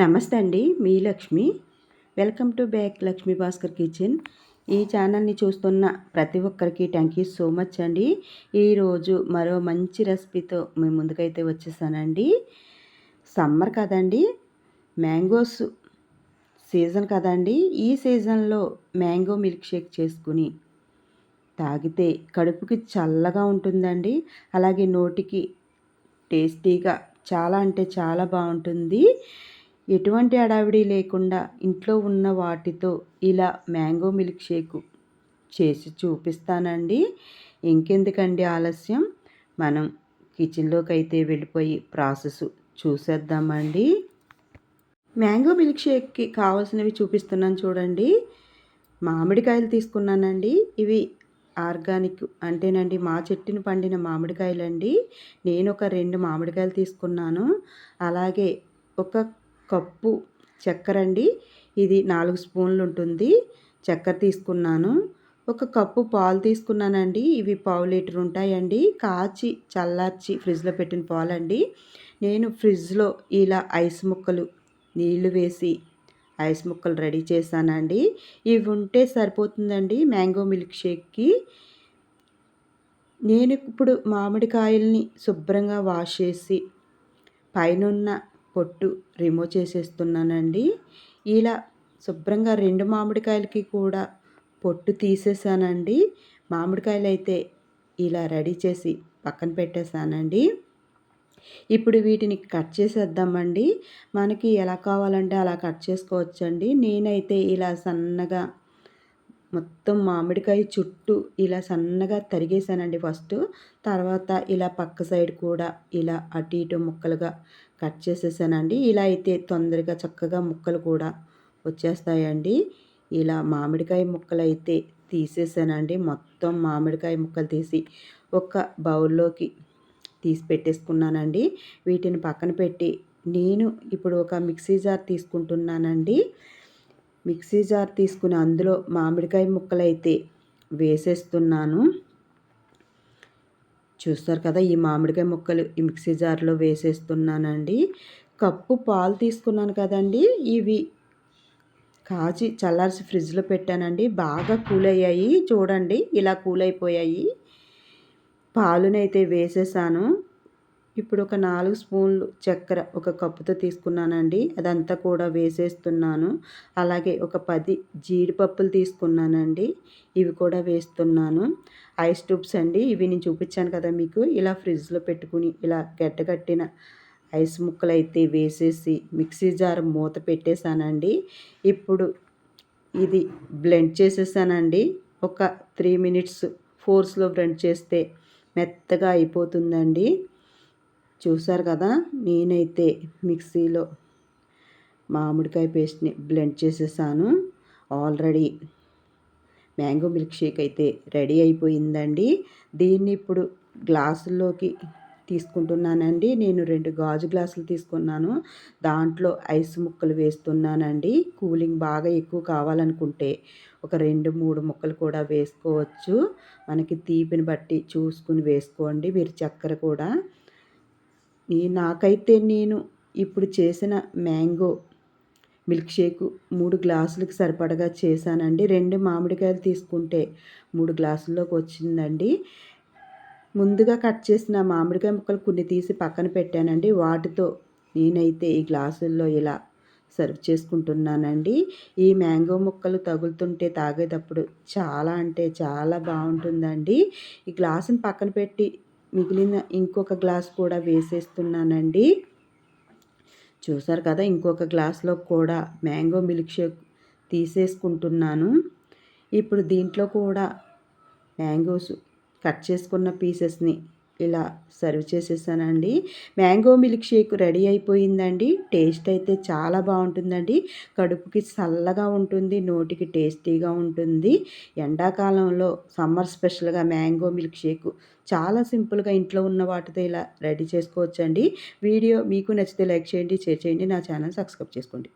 నమస్తే అండి మీ Lakshmi. Welcome to back Lakshmi Bhaskar kitchen. ఈ ఛానల్ని చూస్తున్న ప్రతి ఒక్కరికి థ్యాంక్ యూ సో మచ్ అండి. ఈరోజు మరో మంచి రెసిపీతో మేము ముందుకైతే వచ్చేసానండి. సమ్మర్ కదండి మ్యాంగోస్ సీజన్ కదండి. ఈ సీజన్లో మ్యాంగో మిల్క్ షేక్ చేసుకుని తాగితే కడుపుకి చల్లగా ఉంటుందండి. అలాగే నోటికి టేస్టీగా చాలా అంటే చాలా బాగుంటుంది. ఎటువంటి అడావిడి లేకుండా ఇంట్లో ఉన్న వాటితో ఇలా మ్యాంగో మిల్క్ షేక్ చేసి చూపిస్తానండి. ఇంకెందుకండి ఆలస్యం? మనం కిచెన్లోకి అయితే వెళ్ళిపోయి ప్రాసెస్ చూసేద్దామండి. మ్యాంగో మిల్క్ షేక్కి కావాల్సినవి చూపిస్తున్నాను చూడండి. మామిడికాయలు తీసుకున్నానండి. ఇవి ఆర్గానిక్ అంటేనండి మా చెట్టును పండిన మామిడికాయలండి. నేను ఒక రెండు మామిడికాయలు తీసుకున్నాను. అలాగే ఒక కప్పు చక్కెర అండి ఇది నాలుగు స్పూన్లు ఉంటుంది. చక్కెర తీసుకున్నాను. ఒక కప్పు పాలు తీసుకున్నానండి. ఇవి పావు లీటర్ ఉంటాయండి. కాచి చల్లార్చి ఫ్రిడ్జ్లో పెట్టిన పాలండి. నేను ఫ్రిడ్జ్లో ఇలా ఐస్ ముక్కలు నీళ్ళు వేసి ఐస్ ముక్కలు రెడీ చేశానండి. ఇవి ఉంటే సరిపోతుందండి మ్యాంగో మిల్క్ షేక్కి. నేను ఇప్పుడు మామిడికాయల్ని శుభ్రంగా వాష్ చేసి పైనున్న పొట్టు రిమూవ్ చేసేస్తున్నానండి. ఇలా శుభ్రంగా రెండు మామిడికాయలకి కూడా పొట్టు తీసేసానండి. మామిడికాయలు అయితే ఇలా రెడీ చేసి పక్కన పెట్టేశానండి ఇప్పుడు వీటిని కట్ చేసేద్దామండి. మనకి ఎలా కావాలంటే అలా కట్ చేసుకోవచ్చండి. నేనైతే ఇలా సన్నగా మొత్తం మామిడికాయ చుట్టూ ఇలా సన్నగా తరిగేసానండి ఫస్ట్. తర్వాత ఇలా పక్క సైడ్ కూడా ఇలా అటు ఇటు ముక్కలుగా కట్ చేసేసానండి. ఇలా అయితే తొందరగా చక్కగా ముక్కలు కూడా వచ్చేస్తాయండి. ఇలా మామిడికాయ ముక్కలు అయితే తీసేసానండి. మొత్తం మామిడికాయ ముక్కలు తీసి ఒక బౌల్లోకి తీసి పెట్టేసుకున్నానండి. వీటిని పక్కన పెట్టి నేను ఇప్పుడు ఒక మిక్సీ జార్ తీసుకుంటున్నానండి. మిక్సీ జార్ తీసుకుని అందులో మామిడికాయ ముక్కలైతే వేసేస్తున్నాను. చూస్తారు కదా ఈ మామిడికాయ ముక్కలు ఈ మిక్సీ జార్లో వేసేస్తున్నానండి. కప్పు పాలు తీసుకున్నాను కదండి. ఇవి కాచి చల్లార్చి ఫ్రిడ్జ్లో పెట్టానండి. బాగా కూల్ అయ్యాయి చూడండి ఇలా కూల్ అయిపోయాయి పాలునైతే వేసేసాను. ఇప్పుడు ఒక నాలుగు స్పూన్లు చక్కెర ఒక కప్పుతో తీసుకున్నానండి. అదంతా కూడా వేసేస్తున్నాను. అలాగే ఒక పది జీడిపప్పులు తీసుకున్నానండి. ఇవి కూడా వేస్తున్నాను. ఐస్ ట్యూబ్స్ అండి. ఇవి నేను చూపించాను కదా మీకు. ఇలా ఫ్రిడ్జ్లో పెట్టుకుని ఇలా గడ్డగట్టిన ఐస్ ముక్కలు అయితే వేసేసి మిక్సీ జార్ మూత పెట్టేశానండి. ఇప్పుడు ఇది బ్లెండ్ చేసేసానండి. ఒక త్రీ మినిట్స్ ఫోర్స్లో బ్లెండ్ చేస్తే మెత్తగా అయిపోతుందండి. చూసారు కదా? నేనైతే మిక్సీలో మామిడికాయ పేస్ట్ని బ్లెండ్ చేసేసాను. ఆల్రెడీ మ్యాంగో మిల్క్ షేక్ అయితే రెడీ అయిపోయిందండి. దీన్ని ఇప్పుడు గ్లాసుల్లోకి తీసుకుంటున్నానండి. నేను రెండు గాజు గ్లాసులు తీసుకున్నాను. దాంట్లో ఐస్ ముక్కలు వేస్తున్నానండి. కూలింగ్ బాగా ఎక్కువ కావాలనుకుంటే ఒక రెండు మూడు ముక్కలు కూడా వేసుకోవచ్చు. మనకి తీపిని బట్టి చూసుకుని వేసుకోండి. మీరు చక్కెర కూడా నాకైతే నేను ఇప్పుడు చేసిన మ్యాంగో మిల్క్ షేక్ మూడు గ్లాసులకు సరిపడగా చేశానండి. రెండు మామిడికాయలు తీసుకుంటే మూడు గ్లాసుల్లోకి వచ్చిందండి. ముందుగా కట్ చేసిన మామిడికాయ ముక్కలు కొన్ని తీసి పక్కన పెట్టానండి. వాటితో నేనైతే ఈ గ్లాసుల్లో ఇలా సర్వ్ చేసుకుంటున్నానండి. ఈ మ్యాంగో ముక్కలు తగులుతుంటే తాగేటప్పుడు చాలా అంటే చాలా బాగుంటుందండి. ఈ గ్లాసుని పక్కన పెట్టి మిగిలిన ఇంకొక గ్లాస్ కూడా వేసేస్తున్నానండి. చూసారు కదా ఇంకొక గ్లాస్లో కూడా మ్యాంగో మిల్క్ షేక్ తీసేసుకుంటున్నాను. ఇప్పుడు దీంట్లో కూడా మ్యాంగోస్ కట్ చేసుకున్న పీసెస్ని ఇలా సర్వ్ చేసేసానండి. మ్యాంగో మిల్క్ షేక్ రెడీ అయిపోయిందండి. టేస్ట్ అయితే చాలా బాగుంటుందండి. కడుపుకి చల్లగా ఉంటుంది నోటికి టేస్టీగా ఉంటుంది. ఎండాకాలంలో సమ్మర్ స్పెషల్గా మ్యాంగో మిల్క్ షేక్ చాలా సింపుల్గా ఇంట్లో ఉన్న వాటితో ఇలా రెడీ చేసుకోవచ్చండి. వీడియో మీకు నచ్చితే లైక్ చేయండి షేర్ చేయండి నా ఛానల్ సబ్స్క్రైబ్ చేసుకోండి.